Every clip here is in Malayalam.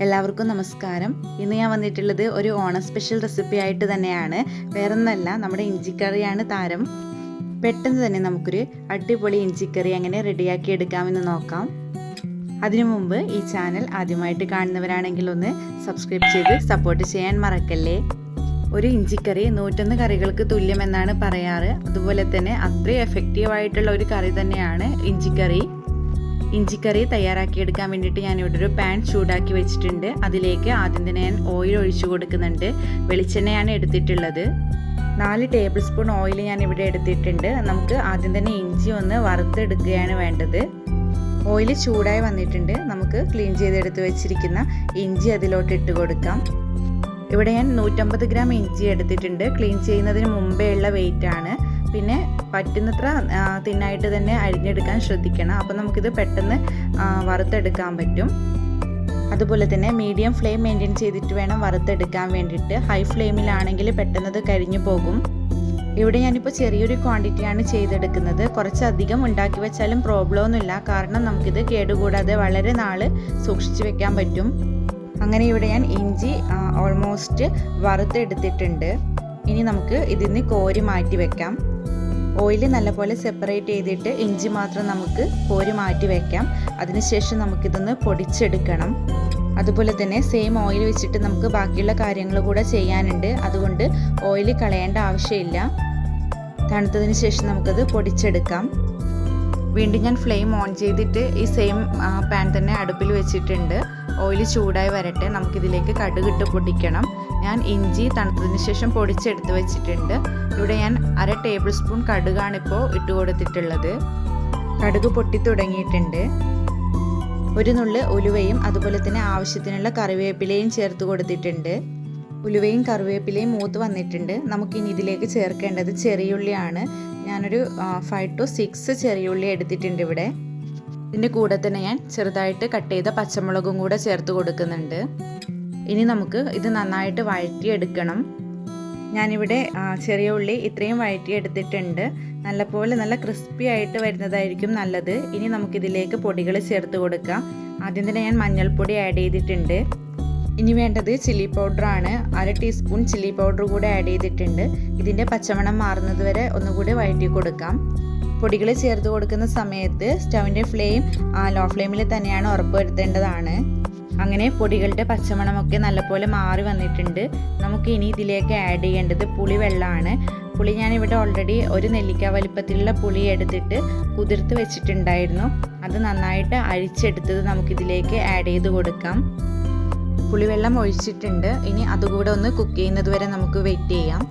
എല്ലാവർക്കും നമസ്കാരം. ഇന്ന് ഞാൻ വന്നിട്ടുള്ളത് ഒരു ഓണ സ്പെഷ്യൽ റെസിപ്പി ആയിട്ട് തന്നെയാണ്. വേറൊന്നല്ല നമ്മുടെ ഇഞ്ചിക്കറിയാണ് താരം. പെട്ടെന്ന് തന്നെ നമുക്കൊരു അടിപൊളി ഇഞ്ചിക്കറി എങ്ങനെ റെഡിയാക്കി എടുക്കാമെന്ന് നോക്കാം. അതിനു മുമ്പ് ഈ ചാനൽ ആദ്യമായിട്ട് കാണുന്നവരാണെങ്കിൽ ഒന്ന് സബ്സ്ക്രൈബ് ചെയ്ത് സപ്പോർട്ട് ചെയ്യാൻ മറക്കല്ലേ? ഒരു ഇഞ്ചിക്കറി നൂറ്റൊന്ന് കറികൾക്ക് തുല്യമെന്നാണ് പറയാറ്. അതുപോലെ തന്നെ അത്രയും എഫക്റ്റീവായിട്ടുള്ള ഒരു കറി തന്നെയാണ് ഇഞ്ചിക്കറി. ഇഞ്ചിക്കറി തയ്യാറാക്കിയെടുക്കാൻ വേണ്ടിയിട്ട് ഞാനിവിടെ ഒരു പാൻ ചൂടാക്കി വെച്ചിട്ടുണ്ട്. അതിലേക്ക് ആദ്യം തന്നെ ഞാൻ ഓയിൽ ഒഴിച്ചു കൊടുക്കുന്നുണ്ട്. വെളിച്ചെണ്ണയാണ് എടുത്തിട്ടുള്ളത്. നാല് ടേബിൾ സ്പൂൺ ഓയിൽ ഞാൻ ഇവിടെ എടുത്തിട്ടുണ്ട്. നമുക്ക് ആദ്യം തന്നെ ഇഞ്ചി ഒന്ന് വറുത്തെടുക്കുകയാണ് വേണ്ടത്. ഓയിൽ ചൂടായി വന്നിട്ടുണ്ട്. നമുക്ക് ക്ലീൻ ചെയ്തെടുത്ത് വെച്ചിരിക്കുന്ന ഇഞ്ചി അതിലോട്ട് ഇട്ട് കൊടുക്കാം. ഇവിടെ ഞാൻ നൂറ്റമ്പത് ഗ്രാം ഇഞ്ചി എടുത്തിട്ടുണ്ട്. ക്ലീൻ ചെയ്യുന്നതിന് മുമ്പേ ഉള്ള വെയിറ്റ് ആണ്. പിന്നെ പറ്റുന്നത്ര തിന്നായിട്ട് തന്നെ അരിഞ്ഞെടുക്കാൻ ശ്രദ്ധിക്കണം. അപ്പോൾ നമുക്കിത് പെട്ടെന്ന് വറുത്തെടുക്കാൻ പറ്റും. അതുപോലെ തന്നെ മീഡിയം ഫ്ലെയിം മെയിന്റെയിൻ ചെയ്തിട്ട് വേണം വറുത്തെടുക്കാൻ വേണ്ടിയിട്ട്. ഹൈ ഫ്ലെയിമിലാണെങ്കിൽ പെട്ടെന്ന് കരിഞ്ഞു പോകും. ഇവിടെ ഞാനിപ്പോൾ ചെറിയൊരു ക്വാണ്ടിറ്റിയാണ് ചെയ്തെടുക്കുന്നത്. കുറച്ചധികം ഉണ്ടാക്കി വെച്ചാലും പ്രോബ്ലം ഒന്നുമില്ല. കാരണം നമുക്കിത് കേടുകൂടാതെ വളരെ നാൾ സൂക്ഷിച്ചു വെക്കാൻ പറ്റും. അങ്ങനെ ഇവിടെ ഞാൻ ഇഞ്ചി ഓൾമോസ്റ്റ് വറുത്തെടുത്തിട്ടുണ്ട്. ഇനി നമുക്ക് ഇതിൽ കോരി മാറ്റി വെക്കാം. ഓയിൽ നല്ലപോലെ സെപ്പറേറ്റ് ചെയ്തിട്ട് ഇഞ്ചി മാത്രം നമുക്ക് കോരി മാറ്റി വെക്കാം. അതിനുശേഷം നമുക്കിതൊന്ന് പൊടിച്ചെടുക്കണം. അതുപോലെ തന്നെ സെയിം ഓയിൽ വെച്ചിട്ട് നമുക്ക് ബാക്കിയുള്ള കാര്യങ്ങൾ കൂടെ ചെയ്യാനുണ്ട്. അതുകൊണ്ട് ഓയിൽ കളയേണ്ട ആവശ്യമില്ല. തണുത്തതിന് ശേഷം നമുക്കത് പൊടിച്ചെടുക്കാം. വീണ്ടും ഞാൻ ഫ്ലെയിം ഓൺ ചെയ്തിട്ട് ഈ സെയിം പാൻ തന്നെ അടുപ്പിൽ വെച്ചിട്ടുണ്ട്. ഓയിൽ ചൂടായി വരട്ടെ. നമുക്കിതിലേക്ക് കടുകിട്ട് പൊടിക്കണം. ഞാൻ ഇഞ്ചി തണുത്തതിന് ശേഷം പൊടിച്ചെടുത്ത് വെച്ചിട്ടുണ്ട്. ഇവിടെ ഞാൻ അര ടേബിൾ സ്പൂൺ കടുകാണ് ഇപ്പോൾ ഇട്ട് കൊടുത്തിട്ടുള്ളത്. കടുക് പൊട്ടി തുടങ്ങിയിട്ടുണ്ട്. ഒരു നുള്ള് ഉലുവയും അതുപോലെ തന്നെ ആവശ്യത്തിനുള്ള കറിവേപ്പിലയും ചേർത്ത് കൊടുത്തിട്ടുണ്ട്. ഉലുവയും കറിവേപ്പിലയും മൂത്ത് വന്നിട്ടുണ്ട്. നമുക്കിനി ഇതിലേക്ക് ചേർക്കേണ്ടത് ചെറിയുള്ളിയാണ്. ഞാനൊരു ഫൈവ് ടു സിക്സ് ചെറിയുള്ളി എടുത്തിട്ടുണ്ട് ഇവിടെ. ഇതിന്റെ കൂടെ തന്നെ ഞാൻ ചെറുതായിട്ട് കട്ട് ചെയ്ത പച്ചമുളകും കൂടെ ചേർത്ത് കൊടുക്കുന്നുണ്ട്. ഇനി നമുക്ക് ഇത് നന്നായിട്ട് വഴറ്റിയെടുക്കണം. ഞാനിവിടെ ചെറിയ ഉള്ളി ഇത്രയും വഴറ്റിയെടുത്തിട്ടുണ്ട്. നല്ലപോലെ നല്ല ക്രിസ്പി ആയിട്ട് വരുന്നതായിരിക്കും നല്ലത്. ഇനി നമുക്കിതിലേക്ക് പൊടികൾ ചേർത്ത് കൊടുക്കാം. ആദ്യം തന്നെ ഞാൻ മഞ്ഞൾപ്പൊടി ആഡ് ചെയ്തിട്ടുണ്ട്. ഇനി വേണ്ടത് ചില്ലി പൗഡറാണ്. അര ടീസ്പൂൺ ചില്ലി പൗഡർ കൂടെ ആഡ് ചെയ്തിട്ടുണ്ട്. ഇതിന്റെ പച്ചമണം മാറുന്നത് വരെ ഒന്നുകൂടി വഴറ്റി കൊടുക്കാം. പൊടികൾ ചേർത്ത് കൊടുക്കുന്ന സമയത്ത് സ്റ്റവിന്റെ ഫ്ലെയിം ലോ ഫ്ലെയിമിൽ തന്നെയാണ് ഉറപ്പുവരുത്തേണ്ടതാണ് അങ്ങനെ പൊടികളുടെ പച്ചമണമൊക്കെ നല്ലപോലെ മാറി വന്നിട്ടുണ്ട്. നമുക്ക് ഇനി ഇതിലേക്ക് ആഡ് ചെയ്യേണ്ടത് പുളി വെള്ളമാണ് പുളി ഞാനിവിടെ ഓൾറെഡി ഒരു നെല്ലിക്ക വലിപ്പത്തിലുള്ള പുളി എടുത്തിട്ട് കുതിർത്ത് വെച്ചിട്ടുണ്ടായിരുന്നു. അത് നന്നായിട്ട് അഴിച്ചെടുത്തത് നമുക്കിതിലേക്ക് ആഡ് ചെയ്ത് കൊടുക്കാം. പുളിവെള്ളം ഒഴിച്ചിട്ടുണ്ട്. ഇനി അതുകൂടെ ഒന്ന് കുക്ക് ചെയ്യുന്നത് വരെ നമുക്ക് വെയിറ്റ് ചെയ്യാം.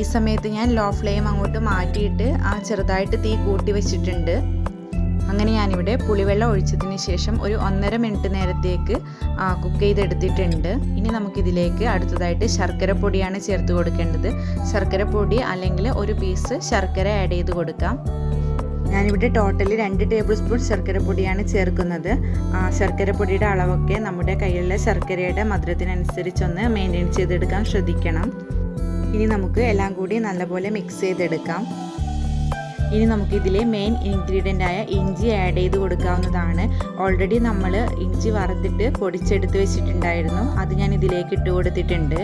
ഈ സമയത്ത് ഞാൻ ലോ ഫ്ലെയിം അങ്ങോട്ട് മാറ്റിയിട്ട് ആ ചെറുതായിട്ട് തീ കൂട്ടി വെച്ചിട്ടുണ്ട്. അങ്ങനെ ഞാനിവിടെ പുളിവെള്ളം ഒഴിച്ചതിന് ശേഷം ഒരു ഒന്നര മിനിറ്റ് നേരത്തേക്ക് കുക്ക് ചെയ്തെടുത്തിട്ടുണ്ട്. ഇനി നമുക്കിതിലേക്ക് അടുത്തതായിട്ട് ശർക്കര പൊടിയാണ് ചേർത്ത് കൊടുക്കേണ്ടത്. ശർക്കര പൊടി അല്ലെങ്കിൽ ഒരു പീസ് ശർക്കര ആഡ് ചെയ്ത് കൊടുക്കാം. ഞാനിവിടെ ടോട്ടലി രണ്ട് ടേബിൾ സ്പൂൺ ശർക്കര പൊടിയാണ് ചേർക്കുന്നത്. ശർക്കര പൊടിയുടെ അളവൊക്കെ നമ്മുടെ കയ്യിലുള്ള ശർക്കരയുടെ മധുരത്തിനനുസരിച്ചൊന്ന് മെയിന്റെയിൻ ചെയ്തെടുക്കാൻ ശ്രദ്ധിക്കണം. ഇനി നമുക്ക് എല്ലാം കൂടി നല്ലപോലെ മിക്സ് ചെയ്തെടുക്കാം. ഇനി നമുക്കിതിലെ മെയിൻ ഇൻഗ്രീഡിയന്റ് ആയ ഇഞ്ചി ആഡ് ചെയ്ത് കൊടുക്കാവുന്നതാണ്. ഓൾറെഡി നമ്മൾ ഇഞ്ചി വറുത്തിട്ട് പൊടിച്ചെടുത്ത് വെച്ചിട്ടുണ്ടായിരുന്നു. അത് ഞാൻ ഇതിലേക്ക് ഇട്ട് കൊടുത്തിട്ടുണ്ട്.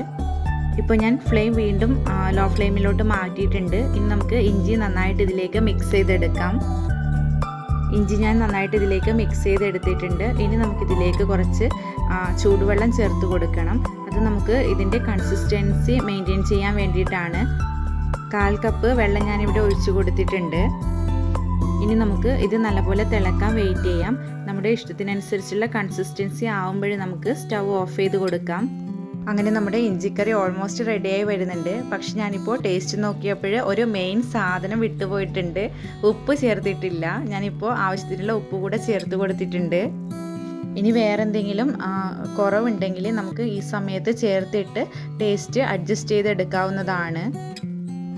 ഇപ്പോൾ ഞാൻ ഫ്ലെയിം വീണ്ടും ലോ ഫ്ലെയിമിലോട്ട് മാറ്റിയിട്ടുണ്ട്. ഇനി നമുക്ക് ഇഞ്ചി നന്നായിട്ട് ഇതിലേക്ക് മിക്സ് ചെയ്തെടുക്കാം. ഇഞ്ചി ഞാൻ നന്നായിട്ട് ഇതിലേക്ക് മിക്സ് ചെയ്തെടുത്തിട്ടുണ്ട്. ഇനി നമുക്കിതിലേക്ക് കുറച്ച് ചൂടുവെള്ളം ചേർത്ത് കൊടുക്കണം. അത് നമുക്ക് ഇതിന്റെ കൺസിസ്റ്റൻസി മെയിന്റെയിൻ ചെയ്യാൻ വേണ്ടിയിട്ടാണ്. കാൽ കപ്പ് വെള്ളം ഞാനിവിടെ ഒഴിച്ചു കൊടുത്തിട്ടുണ്ട്. ഇനി നമുക്ക് ഇത് നല്ലപോലെ തിളക്കാൻ വെയിറ്റ് ചെയ്യാം. നമ്മുടെ ഇഷ്ടത്തിനനുസരിച്ചുള്ള കൺസിസ്റ്റൻസി ആവുമ്പോഴേ നമുക്ക് സ്റ്റവ് ഓഫ് ചെയ്ത് കൊടുക്കാം. അങ്ങനെ നമ്മുടെ ഇഞ്ചിക്കറി ഓൾമോസ്റ്റ് റെഡിയായി വരുന്നുണ്ട്. പക്ഷെ ഞാനിപ്പോൾ ടേസ്റ്റ് നോക്കിയപ്പോൾ ഒരു മെയിൻ സാധനം വിട്ടുപോയിട്ടുണ്ട് ഉപ്പ് ചേർത്തിട്ടില്ല. ഞാനിപ്പോൾ ആവശ്യത്തിനുള്ള ഉപ്പ് കൂടെ ചേർത്ത് കൊടുത്തിട്ടുണ്ട്. ഇനി വേറെ എന്തെങ്കിലും കുറവുണ്ടെങ്കിൽ നമുക്ക് ഈ സമയത്ത് ചേർത്തിട്ട് ടേസ്റ്റ് അഡ്ജസ്റ്റ് ചെയ്തെടുക്കാവുന്നതാണ്.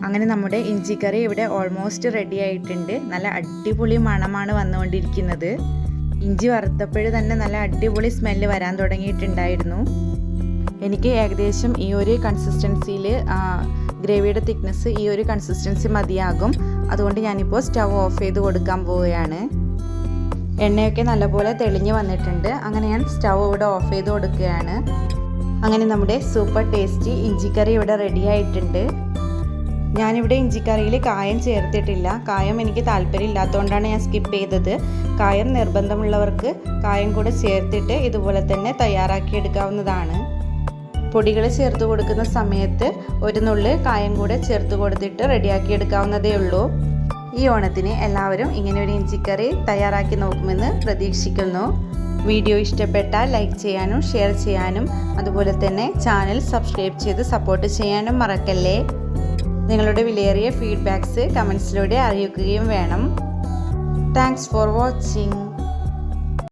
അങ്ങനെ നമ്മുടെ ഇഞ്ചിക്കറി ഇവിടെ ഓൾമോസ്റ്റ് റെഡി ആയിട്ടുണ്ട്. നല്ല അടിപൊളി മണമാണ് വന്നുകൊണ്ടിരിക്കുന്നത്. ഇഞ്ചി വറുത്തപ്പോഴ് തന്നെ നല്ല അടിപൊളി സ്മെല്ല് വരാൻ തുടങ്ങിയിട്ടുണ്ടായിരുന്നു. എനിക്ക് ഏകദേശം ഈ ഒരു കൺസിസ്റ്റൻസിയിൽ ഗ്രേവിയുടെ തിക്നെസ് ഈ ഒരു കൺസിസ്റ്റൻസി മതിയാകും. അതുകൊണ്ട് ഞാനിപ്പോൾ സ്റ്റവ് ഓഫ് ചെയ്ത് കൊടുക്കാൻ പോവുകയാണ്. എണ്ണയൊക്കെ നല്ലപോലെ തെളിഞ്ഞ് വന്നിട്ടുണ്ട്. അങ്ങനെ ഞാൻ സ്റ്റൗ ഇവിടെ ഓഫ് ചെയ്ത് കൊടുക്കുകയാണ്. അങ്ങനെ നമ്മുടെ സൂപ്പർ ടേസ്റ്റി ഇഞ്ചിക്കറി ഇവിടെ റെഡി ആയിട്ടുണ്ട്. ഞാനിവിടെ ഇഞ്ചിക്കറിയിൽ കായം ചേർത്തിട്ടില്ല. കായം എനിക്ക് താല്പര്യം ഇല്ലാത്തതുകൊണ്ടാണ് ഞാൻ സ്കിപ്പ് ചെയ്തത്. കായം നിർബന്ധമുള്ളവർക്ക് കായം കൂടെ ചേർത്തിട്ട് ഇതുപോലെ തന്നെ തയ്യാറാക്കി എടുക്കാവുന്നതാണ്. പൊടികൾ ചേർത്ത് കൊടുക്കുന്ന സമയത്ത് ഒരു നുള്ള് കായം കൂടെ ചേർത്ത് കൊടുത്തിട്ട് റെഡിയാക്കി എടുക്കാവുന്നതേ ഉള്ളൂ. ഈ ഓണത്തിന് എല്ലാവരും ഇങ്ങനെ ഒരു ഇഞ്ചിക്കറി തയ്യാറാക്കി നോക്കുമെന്ന് പ്രതീക്ഷിക്കുന്നു. വീഡിയോ ഇഷ്ടപ്പെട്ടാൽ ലൈക്ക് ചെയ്യാനും ഷെയർ ചെയ്യാനും അതുപോലെ തന്നെ ചാനൽ സബ്സ്ക്രൈബ് ചെയ്ത് സപ്പോർട്ട് ചെയ്യാനും മറക്കല്ലേ? നിങ്ങളുടെ വിലയേറിയ ഫീഡ്ബാക്ക്സ് കമൻസിലൂടെ അറിയിക്കുകയും വേണം. Thanks for watching